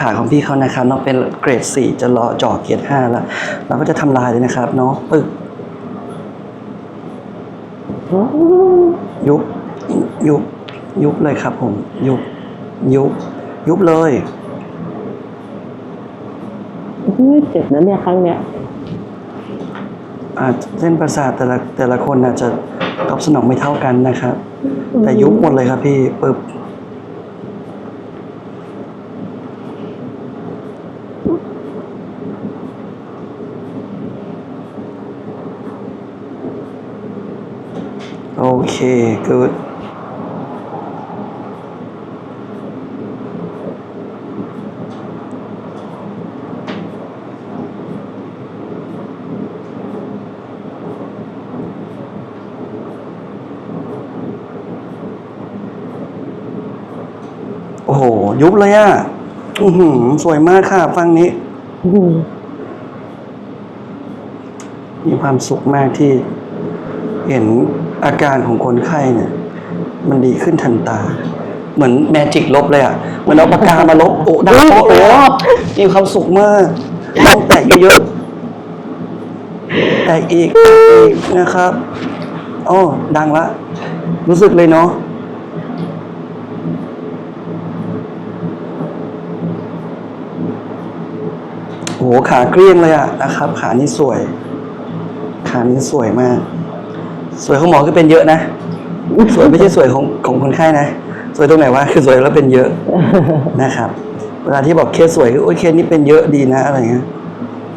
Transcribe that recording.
ขาของพี่เขานะครับเนาะเป็นเกรดสี่จะรอเจ่อเกรดห้าแล้ว เราก็จะทำลายเลยนะครับเนาะปึกยุบยุบยุบเลยครับผม ยุบยุบยุบเลยอุ๊ยเจ็บนะเนี่ยครั้งเนี้ยอาจเส้นประสาทแต่ละแต่ละคนอาจจะตอบสนองไม่เท่ากันนะครับ แต่ยุบหมดเลยครับพี่ปึ๊บ โอเค good โอ้โห ยุบเลยอะ่ะอือหือสวยมากค่ะ ฟังนี้อืมมีความสุขมากที่เห็น อาการของคนไข้เนี่ย มันดีขึ้นทันตา เหมือนแมจิกลบเลยอะเหมือนเอาปากกามาลบโอ้ดังโป๊ะเลยอะมีความสุขมากต้องแตะเยอะๆแตะอีกอีกนะครับอ๋อดังละ รู้สึกเลยเนาะโอ้โหขาเกลี้ยงเลยอะนะครับ ขานี่สวย ขานี่สวยมาก สวยของหมอคือเป็นเยอะนะ สวยไม่ใช่สวยของของคนไข้นะ สวยตรงไหนวะคือสวยแล้วเป็นเยอะนะครับ เวลาที่บอกเคสสวยคือโอ้ยเคสนี้เป็นเยอะดีนะอะไรเงี้ย